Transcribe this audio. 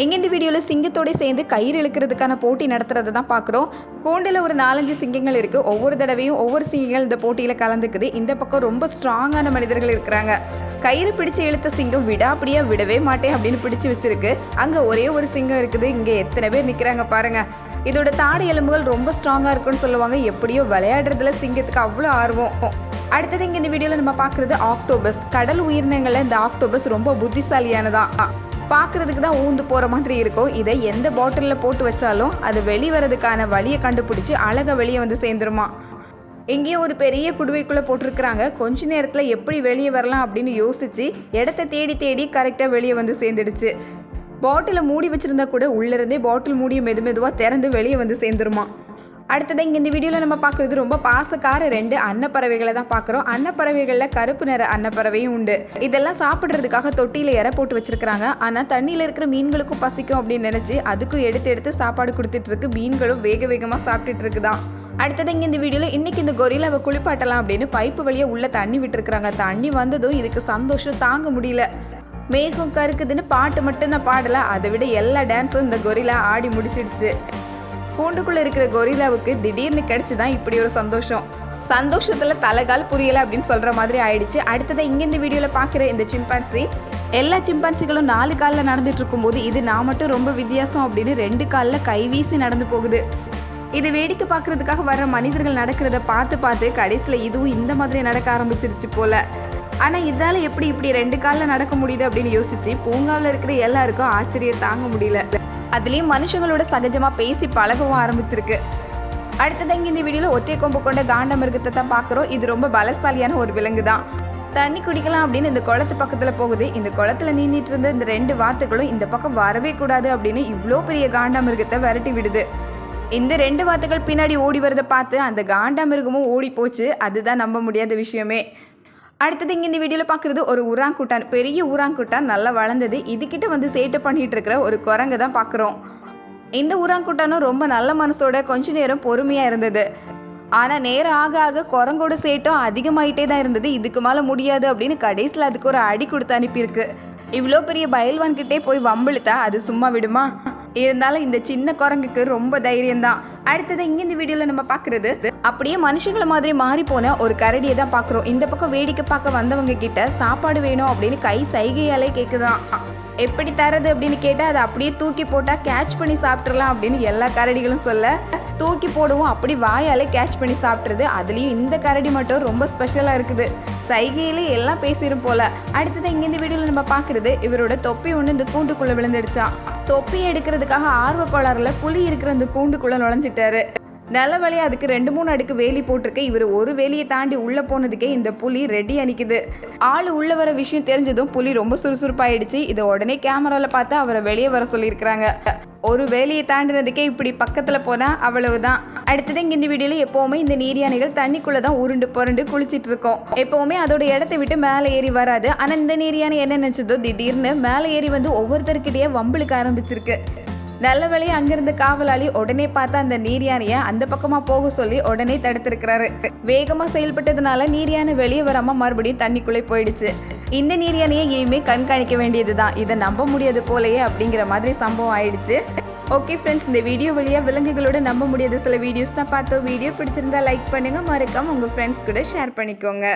எங்கே இந்த வீடியோவில் சிங்கத்தோடு சேர்ந்து கயிறு இழுக்கிறதுக்கான போட்டி நடத்துறதை தான் பார்க்குறோம் கூண்டில் ஒரு நாலஞ்சு சிங்கங்கள் இருக்குது ஒவ்வொரு தடவையும் ஒவ்வொரு சிங்கங்கள் இந்த போட்டியில் கலந்துக்குது. இந்த பக்கம் ரொம்ப ஸ்ட்ராங்கான மனிதர்கள் இருக்கிறாங்க. கயிறு பிடிச்சு இழுத்த சிங்கம் விடாப்படியாக விடவே மாட்டேன் அப்படின்னு பிடிச்சு வச்சிருக்கு. அங்கே ஒரே ஒரு சிங்கம் இருக்குது. இங்கே எத்தனை பேர் நிற்கிறாங்க பாருங்கள் இதோட தாடை எலும்புகள் ரொம்ப ஸ்ட்ராங்காக இருக்குன்னு சொல்லுவாங்க. எப்படியோ விளையாடுறதுல சிங்கத்துக்கு அவ்வளோ ஆர்வம். அடுத்தது இங்கே இந்த வீடியோவில் நம்ம பார்க்குறது ஆக்டோபஸ். கடல் உயிரினங்களில் இந்த ஆக்டோபஸ் ரொம்ப புத்திசாலியானதான் பார்க்குறதுக்கு தான் ஊந்து போகிற மாதிரி இருக்கும். இதை எந்த பாட்டிலில் போட்டு வச்சாலும் அது வெளிவரதுக்கான வழியை கண்டுபிடிச்சி அழகாக வெளியே வந்து சேர்ந்துருமா. எங்கேயும் ஒரு பெரிய குடுவைக்குள்ளே போட்டிருக்கிறாங்க. கொஞ்ச நேரத்தில் எப்படி வெளியே வரலாம் அப்படின்னு யோசிச்சு இடத்த தேடி தேடி கரெக்டாக வெளியே வந்து சேர்ந்துடுச்சு. பாட்டிலை மூடி வச்சுருந்தா கூட உள்ளேருந்தே பாட்டில் மூடியை மெது மெதுவாக திறந்து வெளியே வந்து சேர்ந்துருமா. அடுத்தது இங்கே இந்த வீடியோவில் நம்ம பார்க்குறது ரொம்ப பாசக்கார ரெண்டு அன்னப்பறவைகளை தான் பார்க்குறோம். அன்னப்பறவைகளில் கருப்பு நிற அன்னப்பறவையும் உண்டு. இதெல்லாம் சாப்பிட்றதுக்காக தொட்டியில் இற போட்டு வச்சிருக்கிறாங்க. ஆனால் தண்ணியில் இருக்கிற மீன்களுக்கும் பசிக்கும் அப்படின்னு நினச்சி அதுக்கும் எடுத்து எடுத்து சாப்பாடு கொடுத்துட்ருக்கு மீன்களும் வேக வேகமாக சாப்பிட்டுட்டு இருக்குதான். அடுத்தது இங்கே இந்த வீடியோவில் இன்றைக்கி இந்த கொரிலாவை குளிப்பாட்டலாம் அப்படின்னு பைப்பு வழியாக உள்ளே தண்ணி விட்டுருக்குறாங்க. தண்ணி வந்ததும் இதுக்கு சந்தோஷம் தாங்க முடியல. மேகம் கருக்குதுன்னு பாட்டு மட்டும்தான் பாடலை. அதை விட எல்லா டான்ஸும் இந்த கொரிலா ஆடி முடிச்சிடுச்சு. கூண்டுக்குள்ள இருக்கிற கொரிலாவுக்கு திடீர்னு கிடைச்சுதான் இப்படி ஒரு சந்தோஷம். சந்தோஷத்துல தலைகால் புரியல அப்படின்னு சொல்ற மாதிரி ஆயிடுச்சு. அடுத்ததை இங்க இந்த வீடியோல பாக்குற இந்த சிம்பான்சி எல்லா சிம்பான்சிகளும் நாலு காலில் நடந்துட்டு இருக்கும்போது இது நான் மட்டும் ரொம்ப வித்தியாசம் அப்படின்னு ரெண்டு காலில் கை வீசி நடந்து போகுது. இது வேடிக்கை பார்க்கறதுக்காக வர்ற மனிதர்கள் நடக்கிறத பார்த்து பார்த்து கடைசியில் இதுவும் இந்த மாதிரி நடக்க ஆரம்பிச்சிருச்சு போல. ஆனால் இதால் எப்படி இப்படி ரெண்டு காலில் நடக்க முடியுது அப்படின்னு யோசிச்சு பூங்காவில் இருக்கிற எல்லாருக்கும் ஆச்சரியம் தாங்க முடியல. அதுலேயும் மனுஷங்களோட சகஜமாக பேசி பழகவும் ஆரம்பிச்சிருக்கு. அடுத்தது இங்கே இந்த வீடியோவில் ஒற்றை கொம்பு கொண்ட காண்ட மிருகத்தை தான் பார்க்குறோம். இது ரொம்ப பலசாலியான ஒரு விலங்கு தான் தண்ணி குடிக்கலாம் அப்படின்னு இந்த குளத்து பக்கத்தில் போகுது. இந்த குளத்துல நீந்திட்டு இருந்த இந்த ரெண்டு வாத்துகளும் இந்த பக்கம் வரவே கூடாது அப்படின்னு இவ்வளோ பெரிய காண்டா மிருகத்தை விரட்டி விடுது. இந்த ரெண்டு வாத்துகள் பின்னாடி ஓடி வரதை பார்த்து அந்த காண்டா மிருகமும் ஓடி போச்சு அதுதான் நம்ப முடியாத விஷயமே. அடுத்தது இங்கே இந்த வீடியோவில் பார்க்குறது ஒரு ஊராங்குட்டான். பெரிய ஊராங்குட்டான் நல்லா வளர்ந்தது. இதுகிட்ட வந்து சேட்டை பண்ணிட்டு இருக்கிற ஒரு குரங்கு தான் பார்க்குறோம் இந்த ஊராங்குட்டானும் ரொம்ப நல்ல மனசோட கொஞ்ச நேரம் பொறுமையாக இருந்தது. ஆனால் நேரம் ஆக ஆக குரங்கோட சேட்டம் அதிகமாயிட்டே தான் இருந்தது. இதுக்கு மேலே முடியாது அப்படின்னு கடைசியில் அதுக்கு ஒரு அடி கொடுத்து அனுப்பியிருக்கு. இவ்வளோ பெரிய பயல்வான்கிட்டே போய் வம்பிழுத்தா அது சும்மா விடுமா? இருந்தாலும் இந்த சின்ன குரங்குக்கு ரொம்ப தைரியம்தான் அடுத்தது இங்கே இந்த வீடியோவில் நம்ம பார்க்குறது அப்படியே மனுஷங்கள மாதிரி மாறி போன ஒரு கரடியை தான் பார்க்குறோம். இந்த பக்கம் வேடிக்கை பார்க்க வந்தவங்க கிட்ட சாப்பாடு வேணும் அப்படின்னு கை சைகையாலே கேட்குதான் எப்படி தரது அப்படின்னு கேட்டால் அதை அப்படியே தூக்கி போட்டால் கேட்ச் பண்ணி சாப்பிட்றலாம் அப்படின்னு எல்லா கரடிகளும் சொல்ல தூக்கி போடுவோம் அப்படி வாயாலே கேட்ச் பண்ணி சாப்பிட்றது அதுலேயும் இந்த கரடி மட்டும் ரொம்ப ஸ்பெஷலாக இருக்குது. சைகையிலே எல்லாம் பேசிடும் போல. அடுத்தது இங்கே இந்த வீடியோவில் நம்ம பார்க்குறது இவரோட தொப்பி ஒன்று இந்த கூண்டுக்குள்ளே விழுந்துடுச்சான் தொப்பி எடுக்கிறதுக்காக ஆர்வ கோளாறுல புலி இருக்கிற அந்த கூண்டுக்குள்ளே நுழைஞ்சிட்டாரு. நல்ல வேலையா அதுக்கு ரெண்டு மூணு அடுக்கு வேலி போட்டிருக்க. இவர் ஒரு வேலியை தாண்டி உள்ளே போனதுக்கே இந்த புலி ரெடி அணிக்குது. ஆள் உள்ளே வர விஷயம் தெரிஞ்சதும் புலி ரொம்ப சுறுசுறுப்பாயிடுச்சு. இதை உடனே கேமராவில் பார்த்து அவரை வெளியே வர சொல்லியிருக்கிறாங்க. ஒரு வேலியை தாண்டினதுக்கே இப்படி பக்கத்தில் போனால் அவ்வளவுதான். அடுத்தது இங்கே இந்த வீடியோவில் எப்போவுமே இந்த நீர் யானைகள் தான் உருண்டு புரண்டு குளிச்சிட்டு இருக்கோம். எப்போவுமே அதோட இடத்த விட்டு மேலே ஏறி வராது. ஆனால் இந்த நீர் யானை என்ன நினச்சதோ திடீர்னு மேலே ஏறி வந்து ஒவ்வொருத்தருக்கிட்டேயே வம்பளுக்கு ஆரம்பிச்சிருக்கு. நல்ல வேலையை அங்கிருந்த காவலாளி உடனே பார்த்து அந்த நீர் யானையை அந்த பக்கமா போக சொல்லி உடனே தடுத்திருக்கிறாரு. வேகமா செயல்பட்டதுனால நீர் யானை வெளியே வராம மறுபடியும் தண்ணிக்குள்ளே போயிடுச்சு. இந்த நீர் யானையை இனிமே கண்காணிக்க வேண்டியதுதான். இதை நம்ப முடியாது போலயே அப்படிங்கிற மாதிரி சம்பவம் ஆயிடுச்சு. ஓகே ஃப்ரெண்ட்ஸ் இந்த வீடியோ வழியாக விலங்குகளோட நம்ப முடியாத சில வீடியோஸ் தான் பார்த்தோம். வீடியோ பிடிச்சிருந்தா லைக் பண்ணுங்க. மறக்காம உங்க ஃப்ரெண்ட்ஸ் கூட ஷேர் பண்ணிக்கோங்க.